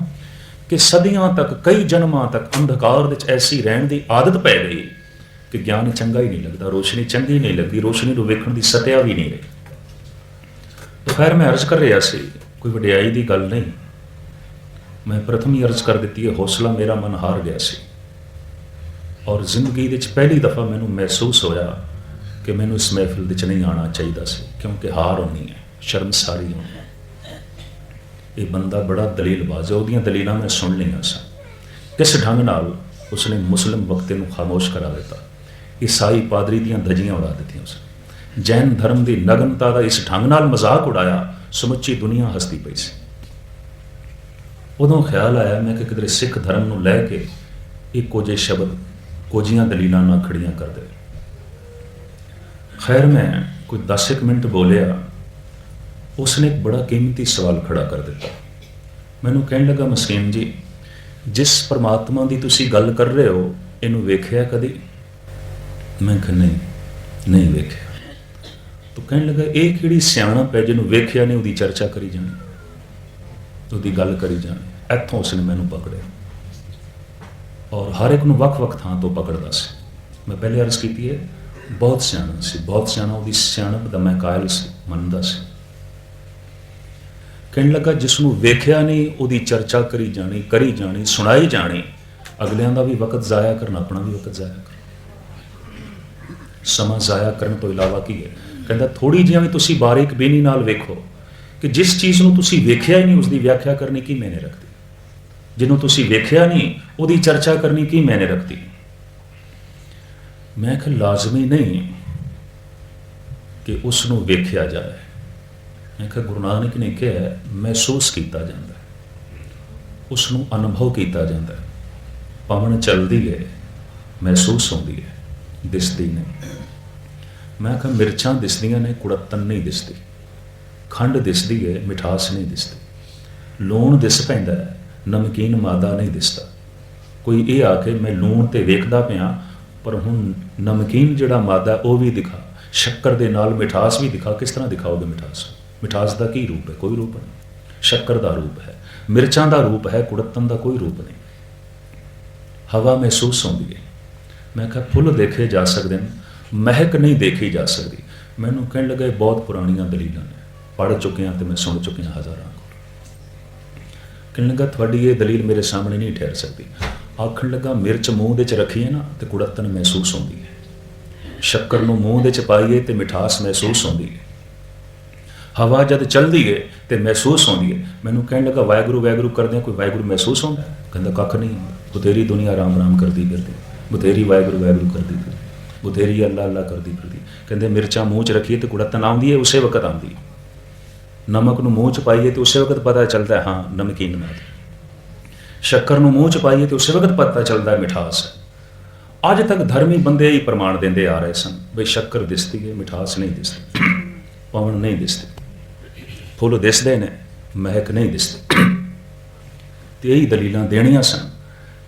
ਕਿ ਸਦੀਆਂ ਤੱਕ ਕਈ ਜਨਮਾਂ ਤੱਕ ਅੰਧਕਾਰ ਵਿੱਚ ਐਸੀ ਰਹਿਣ ਦੀ ਆਦਤ ਪੈ ਗਈ ਕਿ ਗਿਆਨ ਚੰਗਾ ਹੀ ਨਹੀਂ ਲੱਗਦਾ ਰੋਸ਼ਨੀ ਚੰਗੀ ਨਹੀਂ ਲੱਗਦੀ ਰੋਸ਼ਨੀ ਨੂੰ ਵੇਖਣ ਦੀ ਸਤਿਆ ਵੀ ਨਹੀਂ ਰਹੀ ਤਾਂ ਖੈਰ ਮੈਂ ਅਰਜ਼ ਕਰ ਰਿਹਾ ਸੀ ਕੋਈ ਵਡਿਆਈ ਦੀ ਗੱਲ ਨਹੀਂ ਮੈਂ ਪ੍ਰਥਮ ਹੀ ਅਰਜ਼ ਕਰ ਦਿੱਤੀ ਹੈ ਹੌਸਲਾ ਮੇਰਾ ਮਨ ਹਾਰ ਗਿਆ ਸੀ। ਔਰ ਜ਼ਿੰਦਗੀ ਵਿੱਚ ਪਹਿਲੀ ਦਫਾ ਮੈਨੂੰ ਮਹਿਸੂਸ ਹੋਇਆ ਕਿ ਮੈਨੂੰ ਇਸ ਮਹਿਫਿਲ ਵਿੱਚ ਨਹੀਂ ਆਉਣਾ ਚਾਹੀਦਾ ਸੀ, ਕਿਉਂਕਿ ਹਾਰ ਹੋਣੀ ਹੈ, ਸ਼ਰਮਸਾਰੀ ਹੋਣੀ ਹੈ। ਇਹ ਬੰਦਾ ਬੜਾ ਦਲੀਲਬਾਜ਼ ਹੈ, ਉਹਦੀਆਂ ਦਲੀਲਾਂ ਮੈਂ ਸੁਣ ਲਈਆਂ ਸਨ। ਕਿਸ ਢੰਗ ਨਾਲ ਉਸਨੇ ਮੁਸਲਿਮ ਵਕਤੇ ਨੂੰ ਖਾਮੋਸ਼ ਕਰਾ ਦਿੱਤਾ। ਈਸਾਈ ਪਾਦਰੀ ਦੀਆਂ ਧਜੀਆਂ ਉਡਾ ਦਿੱਤੀਆਂ ਉਸਨੇ ਜੈਨ ਧਰਮ ਦੀ ਨਗਨਤਾ ਦਾ ਇਸ ਢੰਗ ਨਾਲ ਮਜ਼ਾਕ ਉਡਾਇਆ ਸਮੁੱਚੀ ਦੁਨੀਆ ਹੱਸਦੀ ਪਈ ਸੀ। ਉਦੋਂ ਖਿਆਲ ਆਇਆ, ਮੈਂ ਕਿ ਕਿਤੇ ਸਿੱਖ ਧਰਮ ਨੂੰ ਲੈ ਕੇ ਇਹ ਕੋਜੇ ਸ਼ਬਦ ਕੋਜੀਆਂ ਦਲੀਲਾਂ ਨਾਲ ਖੜੀਆਂ ਕਰ ਦੇ ਖੈਰ, ਮੈਂ ਕੋਈ 10 ਮਿੰਟ ਬੋਲਿਆ, ਉਸਨੇ ਇੱਕ ਬੜਾ ਕੀਮਤੀ ਸਵਾਲ ਖੜਾ ਕਰ ਦਿੱਤਾ। ਮੈਨੂੰ ਕਹਿਣ ਲੱਗਾ ਮਸੀਮ ਜੀ, ਜਿਸ ਪਰਮਾਤਮਾ ਦੀ ਤੁਸੀਂ ਗੱਲ ਕਰ ਰਹੇ ਹੋ, ਇਹਨੂੰ ਵੇਖਿਆ ਕਦੀ? ਮੈਂ ਕਿਹਾ, ਨਹੀਂ ਨਹੀਂ ਵੇਖਿਆ। ਤੂੰ ਕਹਿਣ ਲੱਗਾ, ਇਹ ਕਿਹੜੀ ਸਿਆਣਪ ਹੈ ਜਿਹਨੂੰ ਵੇਖਿਆ ਨਹੀਂ ਉਹਦੀ ਚਰਚਾ ਕਰੀ ਜਾਣੀ? ਉਹਦੀ ਗੱਲ ਕਰੀ ਜਾਣੀ। ਇੱਥੋਂ ਉਸਨੇ ਮੈਨੂੰ ਪਕੜਿਆ। ਔਰ ਹਰ ਇੱਕ ਨੂੰ ਵੱਖ-ਵੱਖ ਥਾਂ ਤੋਂ ਪਕੜਦਾ ਸੀ। ਮੈਂ ਪਹਿਲੇ ਅਰਜ਼ ਕੀਤੀ ਹੈ, ਬਹੁਤ ਸਿਆਣਾ ਸੀ, ਬਹੁਤ ਸਿਆਣਾ, ਉਹਦੀ ਸਿਆਣਪ ਦਾ ਮੈਂ ਕਾਇਲ ਸੀ, ਮੰਨਦਾ ਸੀ। ਕਹਿਣ ਲੱਗਾ, ਜਿਸ ਨੂੰ ਵੇਖਿਆ ਨਹੀਂ, ਉਹਦੀ ਚਰਚਾ ਕਰੀ ਜਾਣੀ ਕਰੀ ਜਾਣੀ, ਸੁਣਾਈ ਜਾਣੀ, ਅਗਲਿਆਂ ਦਾ ਵੀ ਵਕਤ ਜ਼ਾਇਆ ਕਰਨਾ, ਆਪਣਾ ਵੀ ਵਕਤ ਜ਼ਾਇਆ ਕਰਨਾ। ਸਮਾਂ ਜ਼ਾਇਆ ਕਰਨ ਤੋਂ ਇਲਾਵਾ ਕੀ ਹੈ? ਕਹਿੰਦਾ ਥੋੜੀ ਜਿਹੀ ਵੀ ਤੁਸੀਂ ਬਾਰੀਕ ਬੇਨੀ ਨਾਲ ਵੇਖੋ। ਕਿ ਜਿਸ ਚੀਜ਼ ਨੂੰ ਤੁਸੀਂ ਵੇਖਿਆ ਹੀ ਨਹੀਂ ਉਸ ਦੀ ਵਿਆਖਿਆ ਕਰਨੀ ਕੀ ਮੈਨੇ ਰੱਖਦੀ? ਜਿਹਨੂੰ ਤੁਸੀਂ ਵੇਖਿਆ ਨਹੀਂ, ਉਹਦੀ ਚਰਚਾ ਕਰਨੀ ਕੀ ਮੈਨੇ ਰੱਖਦੀ? ਮੈਂ ਕਿ ਲਾਜ਼ਮੀ ਨਹੀਂ ਕਿ ਉਸ ਨੂੰ ਵੇਖਿਆ ਜਾਏ ਮੈਂ ਕਿਹਾ ਗੁਰੂ ਨਾਨਕ ਨੇ ਕਿਹਾ, ਮਹਿਸੂਸ ਕੀਤਾ ਜਾਂਦਾ। ਹੈ। ਉਸ ਨੂੰ ਅਨੁਭਵ ਕੀਤਾ ਜਾਂਦਾ। ਪਵਨ ਚੱਲਦੀ ਹੈ, ਮਹਿਸੂਸ ਹੁੰਦੀ ਹੈ, ਦਿਸਦੀ ਨਹੀਂ। ਮੈਂ ਕਿਹਾ ਮਿਰਚਾਂ ਦਿਸਦੀਆਂ ਨੇ ਕੁੜੱਤਨ ਨਹੀਂ ਦਿਸਦੀ। ਖੰਡ ਦਿਸਦੀ ਹੈ ਮਿਠਾਸ ਨਹੀਂ ਦਿਸਦੀ। ਲੂਣ ਦਿਸ ਪੈਂਦਾ ਹੈ ਨਮਕੀਨ ਮਾਦਾ ਨਹੀਂ ਦਿਸਦਾ। ਕੋਈ ਇਹ ਆ ਕੇ ਮੈਂ ਲੂਣ ਤੇ ਵੇਖਦਾ ਪਿਆ, ਪਰ ਹੁਣ ਨਮਕੀਨ ਜਿਹੜਾ ਮਾਦਾ ਉਹ ਵੀ ਦਿਖਾ, ਸ਼ੱਕਰ ਦੇ ਨਾਲ ਮਿਠਾਸ ਵੀ ਦਿਖਾ, ਕਿਸ ਤਰ੍ਹਾਂ ਦਿਖਾਓਗੇ ਮਿਠਾਸ? ਮਿਠਾਸ ਦਾ ਕੀ ਰੂਪ ਹੈ? ਕੋਈ ਰੂਪ ਨਹੀਂ। ਸ਼ੱਕਰ ਦਾ ਰੂਪ ਹੈ। ਮਿਰਚਾਂ ਦਾ ਰੂਪ ਹੈ ਕੁੜੱਤਨ ਦਾ ਕੋਈ ਰੂਪ ਨਹੀਂ। ਹਵਾ ਮਹਿਸੂਸ ਹੁੰਦੀ ਹੈ ਮੈਂ ਕਿਹਾ, ਫੁੱਲ ਦੇਖੇ ਜਾ ਸਕਦੇ ਨੇ, ਮਹਿਕ ਨਹੀਂ ਦੇਖੀ ਜਾ ਸਕਦੀ। ਮੈਨੂੰ ਕਹਿਣ ਲੱਗੇ ਬਹੁਤ ਪੁਰਾਣੀਆਂ ਦਲੀਲਾਂ ਨੇ। ਪੜ੍ਹ ਚੁੱਕਿਆ ਤੇ ਮੈਂ ਸੁਣ ਚੁੱਕਿਆ ਹਜ਼ਾਰਾਂ ਕਹਿਣ ਲੱਗਾ ਤੁਹਾਡੀ ਇਹ ਦਲੀਲ ਮੇਰੇ ਸਾਹਮਣੇ ਨਹੀਂ ਠਹਿਰ ਸਕਦੀ। ਆਖਣ ਲੱਗਾ, ਮਿਰਚ ਮੂੰਹ ਦੇ ਚ ਰੱਖੀਏ ਨਾ ਤੇ ਕੁੜੱਤਨ ਮਹਿਸੂਸ ਹੁੰਦੀ ਹੈ। ਸ਼ੱਕਰ ਨੂੰ ਮੂੰਹ ਦੇ ਚ ਪਾਈਏ ਤੇ ਮਿਠਾਸ ਮਹਿਸੂਸ ਹੁੰਦੀ ਹੈ। ਹਵਾ ਜਦ ਚੱਲਦੀ ਹੈ ਤੇ ਮਹਿਸੂਸ ਹੁੰਦੀ ਹੈ ਮੈਨੂੰ ਕਹਿਣ ਲੱਗਾ, ਵਾਹਿਗੁਰੂ ਵਾਹਿਗੁਰੂ ਕਰਦੇ ਕੋਈ ਵਾਹਿਗੁਰੂ ਮਹਿਸੂਸ ਹੁੰਦਾ ਕਹਿੰਦਾ, ਕੱਖ ਨਹੀਂ। ਬਥੇਰੀ ਦੁਨੀਆ ਰਾਮ ਰਾਮ ਕਰਦੀ ਫਿਰਦੀ ਬਥੇਰੀ ਵਾਹਿਗੁਰੂ ਵਾਹਿਗੁਰੂ ਕਰਦੀ ਫਿਰਦੀ ਬਥੇਰੀ ਅੱਲਾ ਅੱਲਾ ਕਰਦੀ ਫਿਰਦੀ ਕਹਿੰਦੇ, ਮਿਰਚਾਂ ਮੂੰਹ 'ਚ ਰੱਖੀਏ ਤੇ ਕੁੜੱਤਨ ਆਉਂਦੀ ਹੈ ਉਸੇ ਵਕਤ ਆਉਂਦੀ ਹੈ ਨਮਕ ਨੂੰ ਮੂੰਹ 'ਚ ਪਾਈਏ ਤੇ ਉਸੇ ਵਕਤ ਪਤਾ ਚੱਲਦਾ, ਹੈ ਹਾਂ ਨਮਕੀਨ ਨਾਲ ਸ਼ੱਕਰ ਨੂੰ ਮੂੰਹ 'ਚ ਪਾਈਏ ਤੇ ਉਸੇ ਵਕਤ ਪਤਾ ਚੱਲਦਾ ਮਿਠਾਸ। ਹੈ ਅੱਜ ਤੱਕ ਧਰਮੀ ਬੰਦੇ ਹੀ ਪ੍ਰਮਾਣ ਦਿੰਦੇ ਆ ਰਹੇ ਸਨ, ਬਈ ਸ਼ੱਕਰ ਦਿਸਦੀ ਹੈ ਮਿਠਾਸ ਨਹੀਂ ਦਿਸਦੀ। ਪਵਨ ਨਹੀਂ ਦਿਸਦੀ। ਫੁੱਲ ਦਿਸਦੇ ਨੇ, ਮਹਿਕ ਨਹੀਂ ਦਿਸਦੀ। ਤੇ ਇਹੀ ਦਲੀਲਾਂ ਦੇਣੀਆਂ ਸਨ।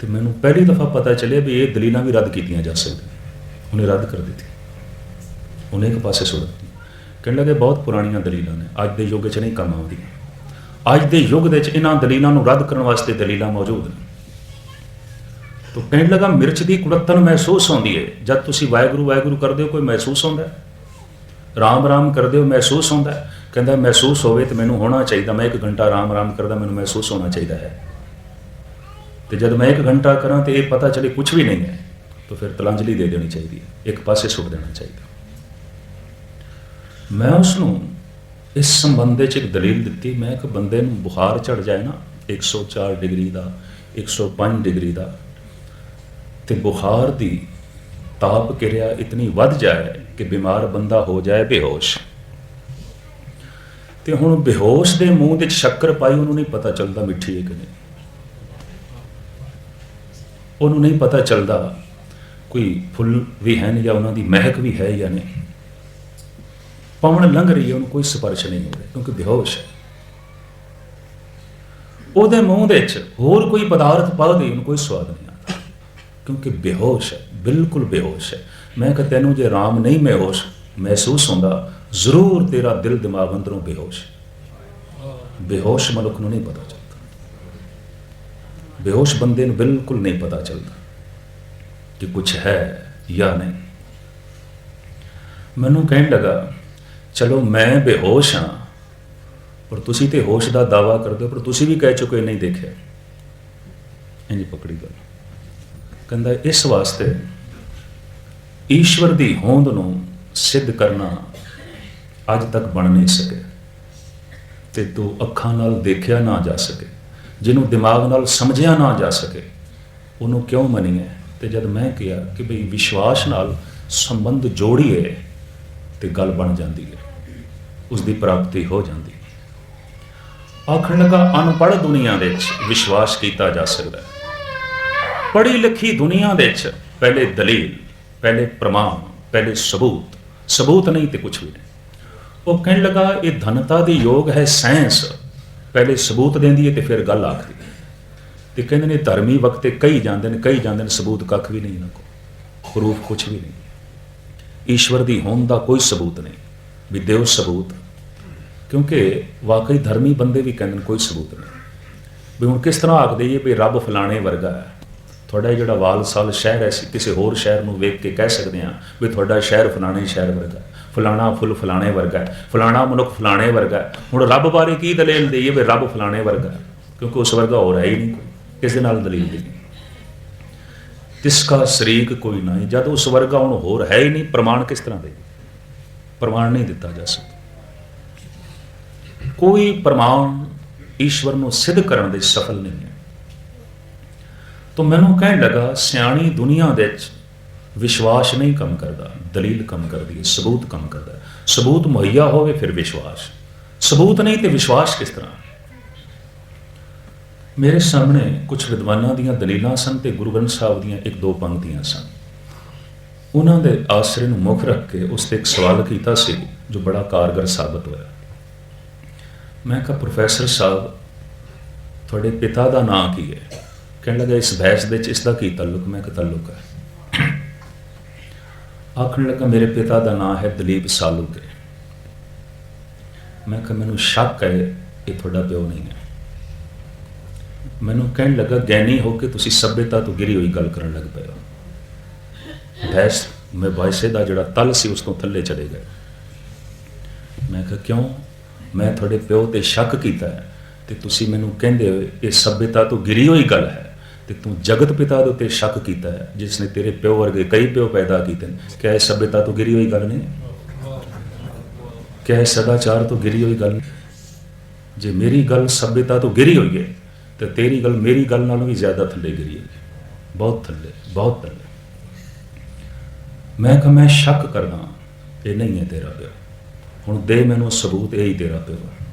ਤੇ ਮੈਨੂੰ ਪਹਿਲੀ ਦਫਾ ਪਤਾ ਚੱਲਿਆ ਵੀ ਇਹ ਦਲੀਲਾਂ ਵੀ ਰੱਦ ਕੀਤੀਆਂ ਜਾ ਸਕਦੀਆਂ। ਉਹਨੇ ਰੱਦ ਕਰ ਦਿੱਤੀ। ਉਹਨੇ ਇੱਕ ਪਾਸੇ ਸੁੱਟ ਕਹਿਣ ਲੱਗੇ ਬਹੁਤ ਪੁਰਾਣੀਆਂ ਦਲੀਲਾਂ ਨੇ। ਅੱਜ ਦੇ ਯੁੱਗ 'ਚ ਨਹੀਂ ਕੰਮ ਆਉਂਦੀਆਂ। ਅੱਜ ਦੇ ਯੁੱਗ ਦੇ ਵਿੱਚ ਇਹਨਾਂ ਦਲੀਲਾਂ ਨੂੰ ਰੱਦ ਕਰਨ ਵਾਸਤੇ ਦਲੀਲਾਂ ਮੌਜੂਦ ਨੇ। ਤੋ ਕਹਿਣ ਲੱਗਾ, ਮਿਰਚ ਦੀ ਕੁੜੱਤਨ ਮਹਿਸੂਸ ਹੁੰਦੀ ਹੈ ਜਦ ਤੁਸੀਂ ਵਾਹਿਗੁਰੂ ਵਾਹਿਗੁਰੂ ਕਰਦੇ ਹੋ, ਕੋਈ ਮਹਿਸੂਸ ਹੁੰਦਾ ਰਾਮ ਰਾਮ ਕਰਦੇ ਹੋ, ਮਹਿਸੂਸ ਹੁੰਦਾ ਕਹਿੰਦਾ, ਮਹਿਸੂਸ ਹੋਵੇ ਤੇ ਮੈਨੂੰ ਹੋਣਾ ਚਾਹੀਦਾ। ਮੈਂ ਇੱਕ ਘੰਟਾ ਰਾਮ ਰਾਮ ਕਰਦਾ, ਮੈਨੂੰ ਮਹਿਸੂਸ ਹੋਣਾ ਚਾਹੀਦਾ ਹੈ। ਤੇ ਜਦ ਮੈਂ ਇੱਕ ਘੰਟਾ ਕਰਾਂ ਤੇ ਇਹ ਪਤਾ ਚੱਲੇ ਕੁਝ ਵੀ ਨਹੀਂ ਹੈ, ਤਾਂ ਫਿਰ ਤਲਾਂਜਲੀ ਦੇ ਦੇਣੀ ਚਾਹੀਦੀ ਹੈ। ਇੱਕ ਪਾਸੇ ਸੁੱਟ ਦੇਣਾ ਚਾਹੀਦਾ। ਮੈਂ ਉਸ ਨੂੰ ਇਸ ਸੰਬੰਧ ਵਿੱਚ ਇੱਕ ਦਲੀਲ ਦਿੱਤੀ। ਮੈਂ ਇੱਕ ਬੰਦੇ ਨੂੰ ਬੁਖਾਰ ਚੜ ਜਾਏ ਨਾ 104 ਡਿਗਰੀ ਦਾ 105 ਡਿਗਰੀ ਦਾ, ਤੇ ਬੁਖਾਰ ਦੀ ਤਾਪ ਕਿਰਿਆ ਇਤਨੀ ਵੱਧ ਜਾਏ ਕਿ ਬਿਮਾਰ ਬੰਦਾ ਹੋ ਜਾਏ ਬੇਹੋਸ਼। ਤੇ ਹੁਣ ਬੇਹੋਸ਼ ਦੇ ਮੂੰਹ ਵਿੱਚ ਸ਼ੱਕਰ ਪਾਈ, ਉਹਨੂੰ ਨਹੀਂ ਪਤਾ ਚੱਲਦਾ ਮਿੱਠੀ ਹੈ ਕਿ ਨਹੀਂ। ਉਹਨੂੰ ਨਹੀਂ ਪਤਾ ਚੱਲਦਾ ਕੋਈ ਫੁੱਲ ਵੀ ਹਨ ਜਾਂ ਉਹਨਾਂ ਦੀ ਮਹਿਕ ਵੀ ਹੈ ਜਾਂ ਨਹੀਂ। ਪਵਨ ਲੰਘ ਰਹੀ ਹੈ, ਉਹਨੂੰ ਕੋਈ ਸਪਰਸ਼ ਨਹੀਂ ਹੋ ਰਿਹਾ ਕਿਉਂਕਿ ਬੇਹੋਸ਼ ਹੈ। ਉਹਦੇ ਮੂੰਹ ਦੇ ਵਿੱਚ ਹੋਰ ਕੋਈ ਪਦਾਰਥ ਪਾ ਦੇ ਉਹਨੂੰ ਕੋਈ ਸਵਾਦ ਨਹੀਂ ਆਉਂਦਾ, ਕਿਉਂਕਿ ਬੇਹੋਸ਼ ਹੈ, ਬਿਲਕੁਲ ਬੇਹੋਸ਼ ਹੈ। ਮੈਂ ਕਿ ਤੈਨੂੰ ਜੇ ਰਾਮ ਨਹੀਂ ਮਹਿਹੋਸ਼ ਮਹਿਸੂਸ ਹੁੰਦਾ, ਜ਼ਰੂਰ ਤੇਰਾ ਦਿਲ ਦਿਮਾਗ ਅੰਦਰੋਂ ਬੇਹੋਸ਼ ਬੇਹੋਸ਼ ਮਨੁੱਖ ਨੂੰ ਨਹੀਂ ਪਤਾ ਚੱਲਦਾ। ਬੇਹੋਸ਼ ਬੰਦੇ ਨੂੰ ਬਿਲਕੁਲ ਨਹੀਂ ਪਤਾ ਚੱਲਦਾ ਕਿ ਕੁਝ ਹੈ ਜਾਂ ਨਹੀਂ। ਮੈਨੂੰ ਕਹਿਣ ਲੱਗਾ ਚਲੋ ਮੈਂ ਬੇਹੋਸ਼ ਹਾਂ। ਪਰ ਤੁਸੀਂ ਤੇ ਹੋਸ਼ ਦਾ ਦਾਵਾ ਕਰਦੇ ਹੋ, ਪਰ ਤੁਸੀਂ ਵੀ ਕਹਿ ਚੁੱਕੇ ਨਹੀਂ ਦੇਖਿਆ। ਇੰਜ ਪਕੜੀ ਗੱਲ। ਕਹਿੰਦਾ, ਇਸ ਵਾਸਤੇ ਈਸ਼ਵਰ ਦੀ ਹੋਂਦ ਨੂੰ ਸਿੱਧ ਕਰਨਾ ਅੱਜ ਤੱਕ ਬਣ ਨਹੀਂ ਸਕਿਆ। ਤੇ ਤੂੰ ਅੱਖਾਂ ਨਾਲ ਦੇਖਿਆ ਨਾ ਜਾ ਸਕੇ। ਜਿਹਨੂੰ ਦਿਮਾਗ ਨਾਲ ਸਮਝਿਆ ਨਾ ਜਾ ਸਕੇ, ਉਹਨੂੰ ਕਿਉਂ ਮੰਨੀਏ ਤੇ ਜਦ ਮੈਂ ਕਿਹਾ ਕਿ ਭਈ ਵਿਸ਼ਵਾਸ ਨਾਲ ਸੰਬੰਧ ਜੋੜੀਏ ਤੇ ਗੱਲ ਬਣ ਜਾਂਦੀ ਹੈ। ਉਸ ਦੀ ਪ੍ਰਾਪਤੀ ਹੋ ਜਾਂਦੀ। ਆਖਣ ਲੱਗਾ ਅਨਪੜ੍ਹ ਦੁਨੀਆ ਦੇ ਵਿੱਚ ਵਿਸ਼ਵਾਸ ਕੀਤਾ ਜਾ ਸਕਦਾ ਹੈ। ਪੜ੍ਹੀ ਲਿਖੀ ਦੁਨੀਆ ਦੇ ਵਿੱਚ ਪਹਿਲੇ ਦਲੀਲ, ਪਹਿਲੇ ਪ੍ਰਮਾਣ, ਪਹਿਲੇ ਸਬੂਤ ਸਬੂਤ ਨਹੀਂ ਤੇ ਕੁਝ ਵੀ ਨਹੀਂ। ਉਹ ਕਹਿਣ ਲੱਗਾ, ਇਹ ਧਨਤਾ ਦੀ ਯੋਗ ਹੈ ਸਾਇੰਸ। ਪਹਿਲੇ ਸਬੂਤ ਦਿੰਦੀ ਹੈ ਤੇ ਫਿਰ ਗੱਲ ਆਖਦੀ ਹੈ। ਤੇ ਕਹਿੰਦੇ ਨੇ, ਧਰਮੀ ਵਕਤੇ ਕਈ ਜਾਂਦੇ ਨੇ, ਕਈ ਜਾਂਦੇ ਨੇ, ਸਬੂਤ ਕੱਖ ਵੀ ਨਹੀਂ ਇਹਨਾਂ ਕੋਲ। ਪ੍ਰੂਫ ਕੁਝ ਵੀ ਨਹੀਂ। ਈਸ਼ਵਰ ਦੀ ਹੋਂਦ ਦਾ ਕੋਈ ਸਬੂਤ ਨਹੀਂ। ਵੀ ਦਿਓ ਸਬੂਤ ਕਿਉਂਕਿ ਵਾਕਈ ਧਰਮੀ ਬੰਦੇ ਵੀ ਕਹਿੰਦੇ ਨੇ, ਕੋਈ ਸਬੂਤ ਨਹੀਂ। ਵੀ ਹੁਣ ਕਿਸ ਤਰ੍ਹਾਂ ਆਖ ਦਈਏ ਵੀ ਰੱਬ ਫਲਾਣੇ ਵਰਗਾ ਹੈ। ਤੁਹਾਡਾ ਇਹ ਜਿਹੜਾ ਵਾਲਸਾਲ ਸ਼ਹਿਰ ਹੈ, ਅਸੀਂ ਕਿਸੇ ਹੋਰ ਸ਼ਹਿਰ ਨੂੰ ਵੇਖ ਕੇ ਕਹਿ ਸਕਦੇ ਹਾਂ ਵੀ ਤੁਹਾਡਾ ਸ਼ਹਿਰ ਫਲਾਣੇ ਸ਼ਹਿਰ ਵਰਗਾ ਫਲਾਣਾ ਫੁੱਲ ਫਲਾਣੇ ਵਰਗਾ ਫਲਾਣਾ ਮਨੁੱਖ ਫਲਾਣੇ ਵਰਗਾ ਹੁਣ ਰੱਬ ਬਾਰੇ ਕੀ ਦਲੀਲ ਦੇਈਏ ਵੀ ਰੱਬ ਫਲਾਣੇ ਵਰਗਾ ਕਿਉਂਕਿ ਉਸ ਵਰਗਾ ਹੋਰ ਹੈ ਹੀ ਨਹੀਂ ਕੋਈ। ਕਿਸੇ ਨਾਲ ਦਲੀਲ ਨਹੀਂ ਤਿਸ ਕਾ ਸ਼ਰੀਕ ਕੋਈ ਨਹੀਂ। ਜਦ ਉਸ ਵਰਗਾ ਹੁਣ ਹੋਰ ਹੈ ਹੀ ਨਹੀਂ, ਪ੍ਰਮਾਣ ਕਿਸ ਤਰ੍ਹਾਂ ਦੇ ਪ੍ਰਮਾਣ ਨਹੀਂ ਦਿੱਤਾ ਜਾ ਸਕਦਾ। ਕੋਈ ਪ੍ਰਮਾਣ ਈਸ਼ਵਰ ਨੂੰ ਸਿੱਧ ਕਰਨ ਦੇ ਸਫਲ ਨਹੀਂ ਹੈ। ਤਾਂ ਮੈਨੂੰ ਕਹਿਣ ਲੱਗਾ, ਸਿਆਣੀ ਦੁਨੀਆ ਦੇ ਵਿੱਚ ਵਿਸ਼ਵਾਸ ਨਹੀਂ ਕੰਮ ਕਰਦਾ। ਦਲੀਲ ਕੰਮ ਕਰਦੀ ਹੈ, ਸਬੂਤ ਕੰਮ ਕਰਦਾ ਹੈ। ਸਬੂਤ ਮੁਹੱਈਆ ਹੋਵੇ ਫਿਰ ਵਿਸ਼ਵਾਸ। ਸਬੂਤ ਨਹੀਂ ਤੇ ਵਿਸ਼ਵਾਸ ਕਿਸ ਤਰ੍ਹਾਂ? ਮੇਰੇ ਸਾਹਮਣੇ ਕੁਝ ਵਿਦਵਾਨਾਂ ਦੀਆਂ ਦਲੀਲਾਂ ਸਨ ਤੇ ਗੁਰੂ ਗ੍ਰੰਥ ਸਾਹਿਬ ਦੀਆਂ ਇੱਕ ਦੋ ਪੰਕਤੀਆਂ ਸਨ। ਉਹਨਾਂ ਦੇ ਆਸਰੇ ਨੂੰ ਮੁੱਖ ਰੱਖ ਕੇ ਉਸ ਤੇ ਇੱਕ ਸਵਾਲ ਕੀਤਾ ਸੀ, ਜੋ ਬੜਾ ਕਾਰਗਰ ਸਾਬਤ ਹੋਇਆ। ਮੈਂ ਕਿਹਾ, ਪ੍ਰੋਫੈਸਰ ਸਾਹਿਬ, ਤੁਹਾਡੇ ਪਿਤਾ ਦਾ ਨਾਂ ਕੀ ਹੈ? ਕਹਿਣ ਲੱਗਾ, ਇਸ ਬਹਿਸ ਦੇ ਵਿੱਚ ਇਸ ਦਾ ਕੀ ਤਾਲੁਕ? ਮੈਂ ਕਿਹਾ, ਤਾਲੁਕ ਹੈ। ਆਖਣ ਲੱਗਾ, ਮੇਰੇ ਪਿਤਾ ਦਾ ਨਾਂ ਹੈ ਦਲੀਪ ਸਾਲੂਕੇ ਮੈਂ ਕਿਹਾ, ਮੈਨੂੰ ਸ਼ੱਕ ਹੈ ਇਹ ਤੁਹਾਡਾ ਪਿਓ ਨਹੀਂ ਹੈ। ਮੈਨੂੰ ਕਹਿਣ ਲੱਗਾ ਗਿਆਨੀ ਹੋ ਕੇ ਤੁਸੀਂ ਸਭਿਅਤਾ ਤੋਂ ਗਿਰੀ ਹੋਈ ਗੱਲ ਕਰਨ ਲੱਗ ਪਏ ਹੋ। ਬਹਿਸ, ਮੈਂ ਵਾਇਸੇ ਦਾ ਜਿਹੜਾ ਤਲ ਸੀ, ਉਸ ਤੋਂ ਥੱਲੇ ਚਲੇ ਗਏ। ਮੈਂ ਕਿਹਾ, ਕਿਉਂ? ਮੈਂ ਤੁਹਾਡੇ ਪਿਓ ਤੇ ਸ਼ੱਕ ਕੀਤਾ ਹੈ ਤੇ ਤੁਸੀਂ ਮੈਨੂੰ ਕਹਿੰਦੇ ਹੋ, ਇਹ ਸਭਿਅਤਾ ਤੋਂ ਗਿਰੀ ਹੋਈ ਗੱਲ ਹੈ ਤੇ ਤੂੰ ਜਗਤ ਪਿਤਾ ਦੇ ਉੱਤੇ ਸ਼ੱਕ ਕੀਤਾ ਹੈ, ਜਿਸ ਨੇ ਤੇਰੇ ਪਿਓ ਵਰਗੇ ਕਈ ਪਿਓ ਪੈਦਾ ਕੀਤੇ ਨੇ। ਕਿਆ ਇਹ ਸਭਿਅਤਾ ਤੋਂ ਗਿਰੀ ਹੋਈ ਗੱਲ ਨਹੀਂ? ਕਿਆ ਇਹ ਸਦਾਚਾਰ ਤੋਂ ਗਿਰੀ ਹੋਈ ਗੱਲ ਨਹੀਂ? ਜੇ ਮੇਰੀ ਗੱਲ ਸਭਿਅਤਾ ਤੋਂ ਗਿਰੀ ਹੋਈ ਹੈ, ਤੇ ਤੇਰੀ ਗੱਲ ਮੇਰੀ ਗੱਲ ਨਾਲੋਂ ਵੀ ਜ਼ਿਆਦਾ ਥੱਲੇ ਗਿਰੀ ਹੈ। ਬਹੁਤ ਥੱਲੇ ਬਹੁਤ ਥੱਲੇ। ਮੈਂ ਕਿਹਾ ਮੈਂ ਸ਼ੱਕ ਕਰਦਾ ਇਹ ਨਹੀਂ ਹੈ ਤੇਰਾ ਪਿਓ। ਹੁਣ ਦੇ ਮੈਨੂੰ ਸਬੂਤ ਇਹ ਹੀ ਤੇਰਾ ਪਿਓ ਹੈ।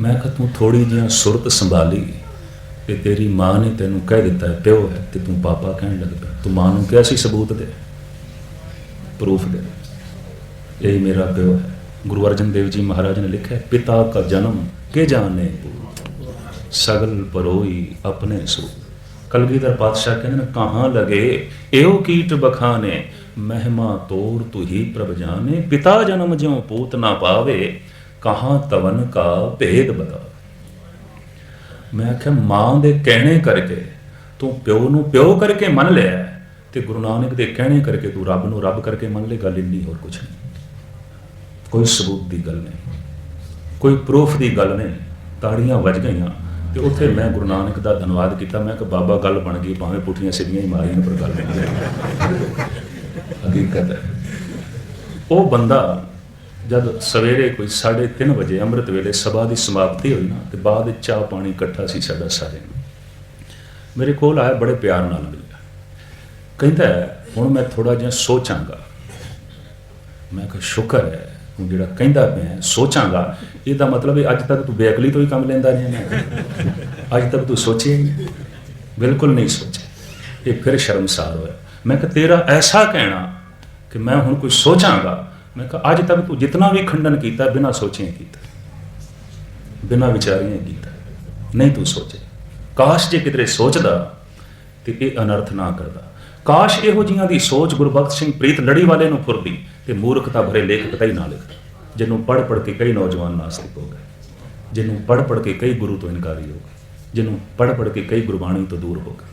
ਮੈਂ ਕਿਹਾ ਤੂੰ ਥੋੜੀ ਜਿਹੀ ਸੁਰਤ ਸੰਭਾਲੀ ਤੇ ਤੇਰੀ ਮਾਂ ਨੇ ਤੈਨੂੰ ਕਹਿ ਦਿੱਤਾ ਹੈ, ਪਿਓ ਹੈ ਤੇ ਤੂੰ ਪਾਪਾ ਕਹਿਣ ਲੱਗ ਪਿਆ ਤੂੰ ਮਾਂ ਨੂੰ ਕਿਹਾ ਸੀ ਸਬੂਤ ਦੇ? ਪ੍ਰੂਫ ਦੇ। ਇਹ ਮੇਰਾ ਪਿਓ ਹੈ। ਗੁਰੂ ਅਰਜਨ ਦੇਵ ਜੀ ਮਹਾਰਾਜ ਨੇ ਲਿਖਿਆ ਪਿਤਾ ਦਾ ਜਨਮ ਕੇ ਜਾਣੇ ਸਗਲ ਪਰੋਈ ਆਪਣੇ ਸੂ। ਕਲਗੀਧਰ ਪਾਤਸ਼ਾਹ ਕਹਿੰਦੇ ਨੇ, ਕਹਾਂ ਲਗੇ, ਇਹੋ ਕੀਟ ਬਖਾਨੇ ਮਹਿਮਾ ਤੋਰ ਤੂ ਹੀ ਪ੍ਰਭ ਜਾਣੇ, ਪਿਤਾ ਜਨਮ ਜਿਉ ਪੂਤ ਨਾ ਪਾਵੇ, ਕਹਾਂ ਤਵਨ ਕਾ ਭੇਦ ਬਤਾ। ਮੈਂ ਆਖਿਆ, ਮਾਂ ਦੇ ਕਹਿਣੇ ਕਰਕੇ, ਤੂੰ ਪਿਓ ਨੂੰ ਪਿਓ ਕਰਕੇ ਮੰਨ ਲਿਆ ਤੇ ਗੁਰੂ ਨਾਨਕ ਦੇ ਕਹਿਣੇ ਕਰਕੇ ਤੂੰ ਰੱਬ ਨੂੰ ਰੱਬ ਕਰਕੇ ਮੰਨ ਲੈ ਗੱਲ ਇੰਨੀ ਹੋਰ ਕੁਝ ਨਹੀਂ। ਕੋਈ ਸਬੂਤ ਦੀ ਗੱਲ ਨਹੀਂ, ਕੋਈ ਪ੍ਰੂਫ ਦੀ ਗੱਲ ਨਹੀਂ, ਤਾੜੀਆਂ ਵੱਜ ਗਈਆਂ, ਤੇ ਉੱਥੇ ਮੈਂ ਗੁਰੂ ਨਾਨਕ ਦਾ ਧੰਨਵਾਦ ਕੀਤਾ, ਮੈਂ ਕਿ ਬਾਬਾ ਗੱਲ ਬਣ ਗਈ, ਭਾਵੇਂ ਪੁੱਠੀਆਂ ਸਿੱਧੀਆਂ ਹੀ ਮਾਰੀਆਂ, ਪਰ ਗੱਲ ਬਣ ਗਈ ਹਕੀਕਤ ਹੈ ਉਹ ਬੰਦਾ ਜਦ ਸਵੇਰੇ ਕੋਈ 3:30 ਵਜੇ ਅੰਮ੍ਰਿਤ ਵੇਲੇ ਸਭਾ ਦੀ ਸਮਾਪਤੀ ਹੋਈ ਨਾ, ਤੇ ਬਾਅਦ ਵਿੱਚ ਚਾਹ ਪਾਣੀ ਇਕੱਠਾ ਸੀ ਸਾਡਾ ਸਾਰੇ ਮੇਰੇ ਕੋਲ ਆਇਆ, ਬੜੇ ਪਿਆਰ ਨਾਲ ਮਿਲਿਆ। ਕਹਿੰਦਾ, ਹੁਣ ਮੈਂ ਥੋੜਾ ਜਿਹਾ ਸੋਚਾਂਗਾ। ਮੈਂ ਕਿਹਾ, ਸ਼ੁਕਰ ਹੈ, ਹੁਣ ਜਿਹੜਾ ਕਹਿੰਦਾ ਪਿਆ ਸੋਚਾਂਗਾ। ਇਹਦਾ ਮਤਲਬ ਹੈ, ਅੱਜ ਤੱਕ ਤੂੰ ਬੇਅਕਲੀ ਤੋਂ ਹੀ ਕੰਮ ਲੈਂਦਾ ਰਿਹਾ ਮੈਂ ਅੱਜ ਤੱਕ ਤੂੰ ਸੋਚਿਆ ਹੀ ਬਿਲਕੁਲ ਨਹੀਂ ਸੋਚਿਆ। ਇਹ ਫਿਰ ਸ਼ਰਮਸਾਰ ਹੋਇਆ। ਮੈਂ ਕਿਹਾ, ਤੇਰਾ ਐਸਾ ਕਹਿਣਾ ਕਿ ਮੈਂ ਹੁਣ ਕੁਝ ਸੋਚਾਂਗਾ। ਮੈਂ ਕਿਹਾ, ਅੱਜ ਤੱਕ ਤੂੰ ਜਿਤਨਾ ਵੀ ਖੰਡਨ ਕੀਤਾ, ਬਿਨਾਂ ਸੋਚੇ ਕੀਤਾ। ਬਿਨਾਂ ਵਿਚਾਰੀਆਂ ਕੀਤਾ। ਨਹੀਂ ਤੂੰ ਸੋਚੇ। ਕਾਸ਼ ਜੇ ਕਿਤੇ ਸੋਚਦਾ ਤੇ ਇਹ ਅਨਰਥ ਨਾ ਕਰਦਾ। ਕਾਸ਼ ਇਹੋ ਜੀਆਂ ਦੀ ਸੋਚ ਗੁਰਬਖਸ਼ ਸਿੰਘ ਪ੍ਰੀਤ ਲੜੀ ਵਾਲੇ ਨੂੰ ਫੁਰਦੀ ਤੇ ਮੂਰਖਤਾ ਭਰੇ ਲੇਖਕ ਕਤਾ ਹੀ ਨਾ ਲਿਖਦਾ। ਜਿਹਨੂੰ ਪੜ ਪੜ ਕੇ ਕਈ ਨੌਜਵਾਨ ਨਾਸਤਿਕ ਹੋ ਗਏ। ਜਿਹਨੂੰ ਪੜ ਪੜ ਕੇ ਕਈ ਗੁਰੂ ਤੋਂ ਇਨਕਾਰੀ ਹੋ ਗਏ ਜਿਹਨੂੰ ਪੜ ਪੜ ਕੇ ਕਈ ਗੁਰਬਾਣੀ ਤੋਂ ਦੂਰ ਹੋ ਗਏ।